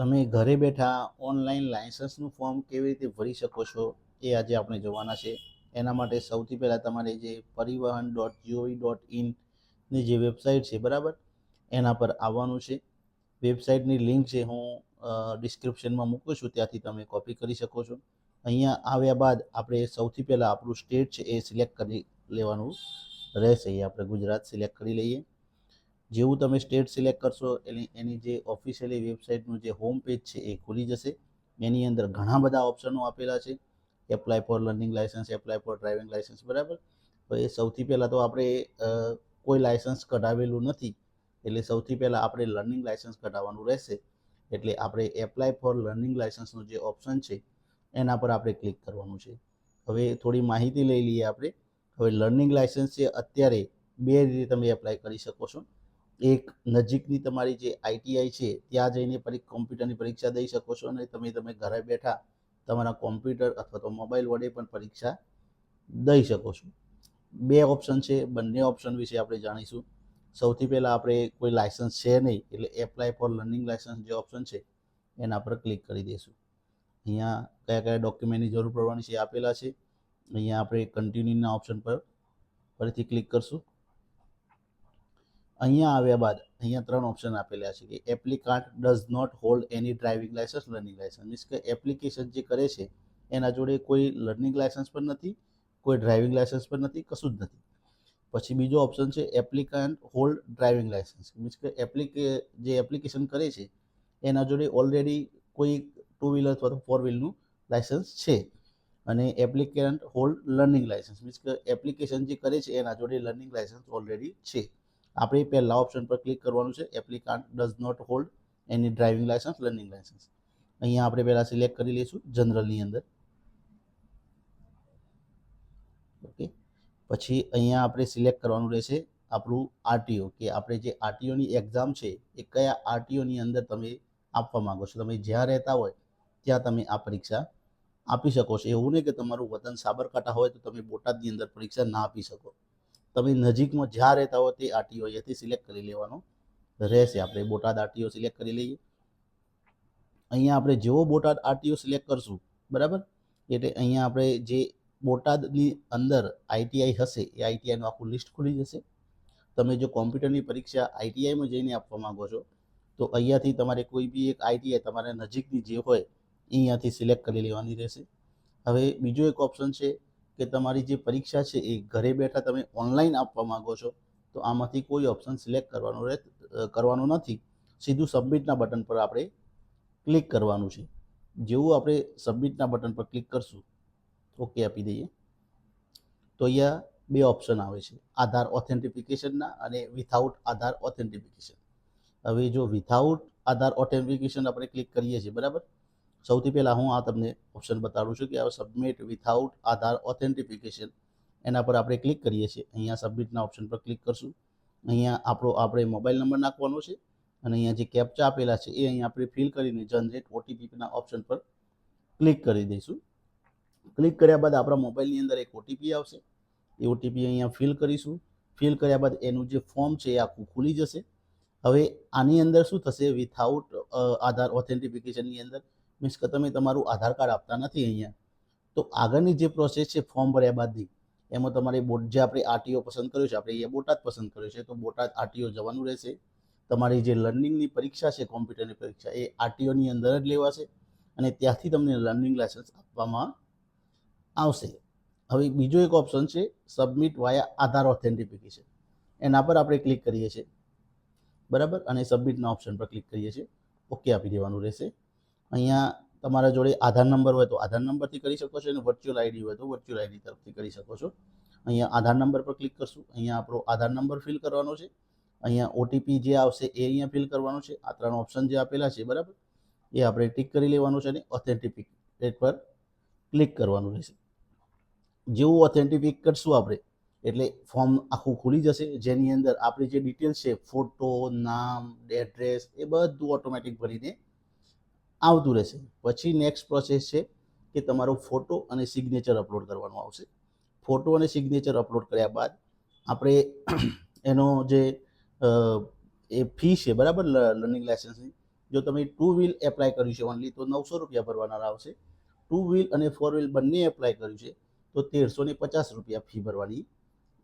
તમે ઘરે બેઠા ઓનલાઈન લાયસન્સનું ફોર્મ કેવી રીતે ભરી શકો છો એ આજે આપણે જોવાના છે. એના માટે સૌથી પહેલાં તમારે જે પરિવહન ડોટ જીઓવી ડોટ ઇનની જે વેબસાઇટ છે, બરાબર? એના પર આવવાનું છે. વેબસાઇટની લિંક છે હું ડિસ્ક્રિપ્શનમાં મૂકું છું, ત્યાંથી તમે કોપી કરી શકો છો. અહીંયા આવ્યા બાદ આપણે સૌથી પહેલાં આપણું સ્ટેટ છે એ સિલેક્ટ કરી લેવાનું રહેશે. એ આપણે ગુજરાત સિલેક્ટ કરી લઈએ. જેવું તમે સ્ટેટ સિલેક્ટ કરશો, એની એની જે ઓફિશિયલી વેબસાઇટનું જે હોમ પેજ છે એ ખુલી જશે. એની અંદર ઘણા બધા ઓપ્શનો આપેલા છે. Apply for learning licence apply for driving licence બરાબર? તો એ સૌથી પહેલાં તો આપણે કોઈ લાયસન્સ કઢાવેલું નથી. એટલે સૌથી પહેલાં આપણે લર્નિંગ લાયસન્સ કઢાવવાનું રહેશે. એટલે આપણે એપ્લાય ફોર લર્નિંગ લાયસન્સનું જે ઓપ્શન છે, એના પર આપણે ક્લિક કરવાનું છે. હવે થોડી માહિતી લઈ લઈએ આપણે. હવે લર્નિંગ લાયસન્સ છે, અત્યારે બે રીતે તમે એપ્લાય કરી શકો છો. એક નજીકની તમારી જે આઈટીઆઈ છે, ત્યાં જઈને કોમ્પ્યુટરની પરીક્ષા દઈ શકો છો અને તમે તમે ઘરે બેઠા તમારા કોમ્પ્યુટર અથવા તો મોબાઈલ વડે પણ પરીક્ષા દઈ શકો છો. બે ઓપ્શન છે, બંને ઓપ્શન વિશે આપણે જાણીશું. સૌથી પહેલાં આપણે કોઈ લાયસન્સ છે નહીં, એટલે એપ્લાય ફોર લર્નિંગ લાયસન્સ જે ઓપ્શન છે, એના પર ક્લિક કરી દઈશું. અહીંયા કયા કયા ડોક્યુમેન્ટની જરૂર પડવાની છે આપેલા છે. અહીંયા આપણે કન્ટિન્યુના ઓપ્શન પર ફરીથી ક્લિક કરશું. અહીંયા આવ્યા બાદ અહીંયા ત્રણ ઓપ્શન આપેલા છે કે applicant does not hold any driving licence learning licence means કે એપ્લિકેશન જે કરે છે, એના જોડે કોઈ લર્નિંગ લાયસન્સ પણ નથી, કોઈ ડ્રાઇવિંગ લાયસન્સ પણ નથી, કશું જ નથી. પછી બીજો ઓપ્શન છે applicant hold driving licence means કે એપ્લિકે જે એપ્લિકેશન કરે છે, એના જોડે ઓલરેડી કોઈ ટુ વ્હીલર અથવા તો ફોર વ્હીલનું લાયસન્સ છે. અને applicant hold learning licence means કે એપ્લિકેશન જે કરે છે, એના જોડે લર્નિંગ લાયસન્સ ઓલરેડી છે. આપણે પહેલા ઓપ્શન પર ક્લિક કરવાનું છે. Applicant does not hold any driving licence learning licence અહીંયા આપણે પહેલાં સિલેક્ટ કરી લઈશું જનરલની અંદર. ઓકે પછી અહીંયા આપણે સિલેક્ટ કરવાનું રહેશે આપણું આરટીઓ કે આપણે જે આરટીઓની એક્ઝામ છે, એ કયા આરટીઓની અંદર તમે આપવા માંગો છો. તમે જ્યાં રહેતા હોય, ત્યાં તમે આ પરીક્ષા આપી શકો છો. એવું નહીં કે તમારું વતન સાબરકાંઠા હોય તો તમે બોટાદની અંદર પરીક્ષા ના આપી શકો. તમે નજીકમાં જ્યાં રહેતા હો તે આરટીઓ અહીંયાથી સિલેક્ટ કરી લેવાનો રહેશે. આપણે બોટાદ આરટીઓ સિલેક્ટ કરી લઈએ. અહીંયા આપણે જેવો બોટાદ આરટીઓ સિલેક્ટ કરશું, બરાબર? એટલે અહીંયા આપણે જે બોટાદની અંદર આઈટીઆઈ હશે, એ આઈટીઆઈનું આખું લિસ્ટ ખુલી જશે. તમે જો કોમ્પ્યુટરની પરીક્ષા આઈટીઆઈમાં જઈને આપવા માંગો છો, તો અહીંયાથી તમારે કોઈ બી એક આઈટીઆઈ તમારે નજીકની જે હોય અહીંયાથી સિલેક્ટ કરી લેવાની રહેશે. હવે બીજો એક ઓપ્શન છે કે તમારી જે પરીક્ષા છે એ ઘરે બેઠા તમે ઓનલાઈન આપવા માંગો છો, તો આમાંથી કોઈ ઓપ્શન સિલેક્ટ કરવાનું રહે કરવાનું નથી. સીધું સબમિટના બટન પર આપણે ક્લિક કરવાનું છે. જેવું આપણે સબમિટના બટન પર ક્લિક કરશું, ઓકે આપી દઈએ. તો અહીંયા બે ઓપ્શન આવે છે, આધાર ઓથેન્ટિફિકેશનના અને વિથઆઉટ આધાર ઓથેન્ટિફિકેશન. હવે જો વિથઆઉટ આધાર ઓથેન્ટિફિકેશન આપણે ક્લિક કરીએ છીએ, બરાબર? સૌથી પહેલાં હું આ તમને ઓપ્શન બતાડું છું કે આ સબમિટ વિથઆઉટ આધાર ઓથેન્ટિફિકેશન એના પર આપણે ક્લિક કરીએ છીએ. અહીંયા સબમિટના ઓપ્શન પર ક્લિક કરશું. અહીંયા આપણો, આપણે મોબાઈલ નંબર નાખવાનો છે અને અહીંયા જે કેપ્ચા આપેલા છે એ અહીંયા આપણે ફિલ કરીને જનરેટ ઓટીપીના ઓપ્શન પર ક્લિક કરી દઈશું. ક્લિક કર્યા બાદ આપણા મોબાઈલની અંદર એક ઓટીપી આવશે. એ ઓટીપી અહીંયા ફિલ કરીશું. ફિલ કર્યા બાદ એનું જે ફોર્મ છે એ આખું ખુલી જશે. હવે આની અંદર શું થશે? વિથઆઉટ આધાર ઓથેન્ટિફિકેશનની અંદર મીન્સ કે તમે તમારું આધાર કાર્ડ આપતા નથી અહીંયા. તો આગળની જે પ્રોસેસ છે ફોર્મ ભર્યા બાદની, એમાં તમારે બોટ, જે આપણે આરટીઓ પસંદ કર્યો છે, આપણે અહીંયા બોટાદ પસંદ કર્યો છે, તો બોટાદ આરટીઓ જવાનું રહેશે. તમારી જે લર્નિંગની પરીક્ષા છે, કોમ્પ્યુટરની પરીક્ષા, એ આરટીઓની અંદર જ લેવાશે અને ત્યાંથી તમને લર્નિંગ લાયસન્સ આપવામાં આવશે. હવે બીજો એક ઓપ્શન છે સબમિટ વાયા આધાર ઓથેન્ટિફિકેશન એના પર આપણે ક્લિક કરીએ છીએ. બરાબર? અને સબમિટના ઓપ્શન પર ક્લિક કરીએ છીએ. ઓકે આપી દેવાનું રહેશે. અહીંયા તમારા જોડે આધાર નંબર હોય તો આધાર નંબરથી કરી શકો છો અને વર્ચ્યુઅલ આઈડી હોય તો વર્ચ્યુઅલ આઈડી તરફથી કરી શકો છો. અહીંયા આધાર નંબર પર ક્લિક કરશું, અહીંયા આપણો આધાર નંબર ફિલ કરવાનો છે. અહીંયા ઓટીપી જે આવશે એ અહીંયા ફિલ કરવાનો છે. આ ત્રણ ઓપ્શન જે આપેલા છે, બરાબર? એ આપણે ટિક કરી લેવાનું છે અને ઓથેન્ટિફિકેટ પર ક્લિક કરવાનું રહેશે. જેવું ઓથેન્ટિફિક કરશું આપણે, એટલે ફોર્મ આખું ખુલી જશે. જેની અંદર આપણી જે ડિટેલ્સ છે ફોટો નામ એડ્રેસ એ બધું ઓટોમેટિક ભરીને આવતું રહેશે. પછી નેક્સ્ટ પ્રોસેસ છે કે તમારો ફોટો અને સિગ્નેચર અપલોડ કરવાનો આવશે. ફોટો અને સિગ્નેચર અપલોડ કર્યા બાદ આપણે એનો જે એ ફી છે, બરાબર? લર્નિંગ લાયસન્સની જો તમે ટુ વ્હીલ એપ્લાય કર્યું છે ઓનલી તો નવસો રૂપિયા ભરવાના આવશે. ટુ વ્હીલ અને ફોર વ્હીલ બંને એપ્લાય કર્યું છે, તો તેરસો ને પચાસ રૂપિયા ફી ભરવાની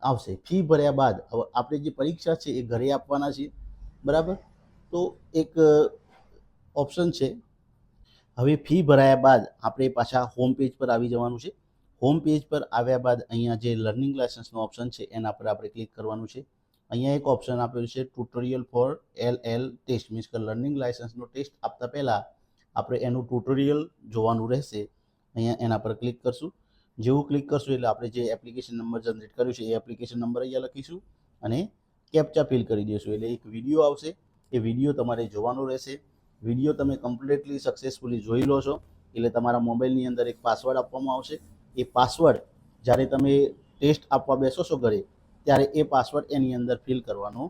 આવશે. ફી ભર્યા બાદ હવે આપણે જે પરીક્ષા છે એ ઘરે આપવાના છીએ, બરાબર? તો એક ઓપ્શન છે હવે ફી ભરાયા બાદ આપણે પાછા હોમ પેજ પર આવી જવાનું છે. હોમ પેજ પર આવ્યા બાદ અહીંયા જે લર્નિંગ લાયસન્સનો ઓપ્શન છે, એના પર આપણે ક્લિક કરવાનું છે. અહીંયા એક ઓપ્શન આપેલું છે tutorial for L L test means કે લર્નિંગ લાયસન્સનો ટેસ્ટ આપતા પહેલાં આપણે એનું ટ્યુટોરિયલ જોવાનું રહેશે. અહીંયા એના પર ક્લિક કરશું. જેવું ક્લિક કરશું એટલે આપણે જે એપ્લિકેશન નંબર જનરેટ કર્યું છે, એ એપ્લિકેશન નંબર અહીંયા લખીશું અને કેપ્ચા ફિલ કરી દઈશું એટલે એક વીડિયો આવશે, એ વીડિયો તમારે જોવાનો રહેશે. વીડિયો તમે કમ્પ્લીટલી સક્સેસફુલી જોઈ લો છો. એટલે તમારા મોબાઈલની અંદર એક પાસવર્ડ આપવામાં આવશે. એ પાસવર્ડ જ્યારે તમે ટેસ્ટ આપવા બેસો છો ઘરે, ત્યારે એ પાસવર્ડ એની અંદર ફિલ કરવાનો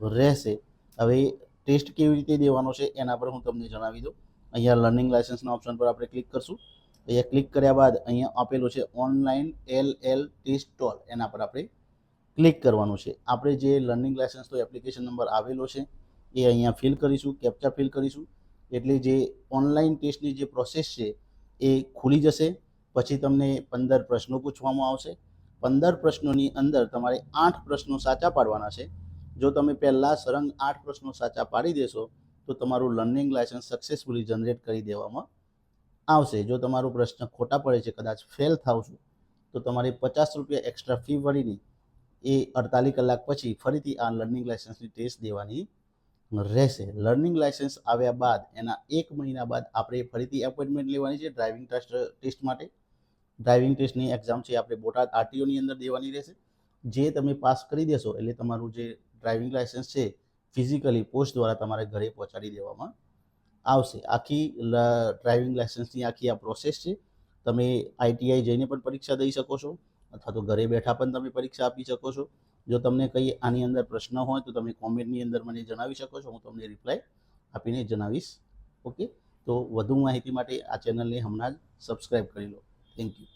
રહેશે. હવે ટેસ્ટ કેવી રીતે દેવાનો છે એના પર હું તમને જણાવી દઉં. અહીંયા લર્નિંગ લાઇસન્સના ઓપ્શન પર આપણે ક્લિક કરશું. અહીંયા ક્લિક કર્યા બાદ અહીંયા આપેલું છે ઓનલાઈન એલ એલ ટેસ્ટ ટોલ એના પર આપણે ક્લિક કરવાનું છે. આપણે જે લર્નિંગ લાઇસન્સનો એપ્લિકેશન નંબર આવેલો છે એ અહીંયા ફિલ કરીશું કેપ્ચા ફિલ કરીશું. એટલે જે ઓનલાઈન ટેસ્ટની જે પ્રોસેસ છે, એ ખુલી જશે. પછી તમને પંદર પ્રશ્નો પૂછવામાં આવશે. પંદર પ્રશ્નોની અંદર તમારે આઠ પ્રશ્નો સાચા પાડવાના છે. જો તમે પહેલાં સરંગ આઠ પ્રશ્નો સાચા પાડી દેશો, તો તમારું લર્નિંગ લાયસન્સ સક્સેસફુલી જનરેટ કરી દેવામાં આવશે. જો તમારો પ્રશ્ન ખોટા પડે છે, કદાચ ફેલ થાવ છો, તો તમારે પચાસ રૂપિયા એક્સ્ટ્રા ફી ભરીને એ અડતાલીસ કલાક પછી ફરીથી આ લર્નિંગ લાયસન્સની ટેસ્ટ દેવાની રહેશે. લર્નિંગ લાયસન્સ આવ્યા બાદ, એના એક મહિના બાદ આપણે ફરીથી એપોઇન્ટમેન્ટ લેવાની છે ડ્રાઇવિંગ ટેસ્ટ ટેસ્ટ માટે. ડ્રાઇવિંગ ટેસ્ટની એક્ઝામ છે આપણે બોટાદ આરટીઓની અંદર દેવાની રહેશે. જે તમે પાસ કરી દેશો, એટલે તમારું જે ડ્રાઇવિંગ લાયસન્સ છે ફિઝિકલી પોસ્ટ દ્વારા તમારે ઘરે પહોંચાડી દેવામાં આવશે. આખી ડ્રાઇવિંગ લાયસન્સની આખી આ પ્રોસેસ છે. તમે આઈટીઆઈ જઈને પણ પરીક્ષા દઈ શકો છો, અથવા તો ઘરે બેઠા પણ તમે પરીક્ષા આપી શકો છો. જો તમને કંઈ આની અંદર પ્રશ્ન હોય તો તમે કોમેન્ટની અંદર મને જણાવી શકો છો, હું તમને રિપ્લાય આપીને જણાવીશ. ઓકે તો વધુ માહિતી માટે આ ચેનલને હમણાં જ સબસ્ક્રાઈબ કરી લો. Thank you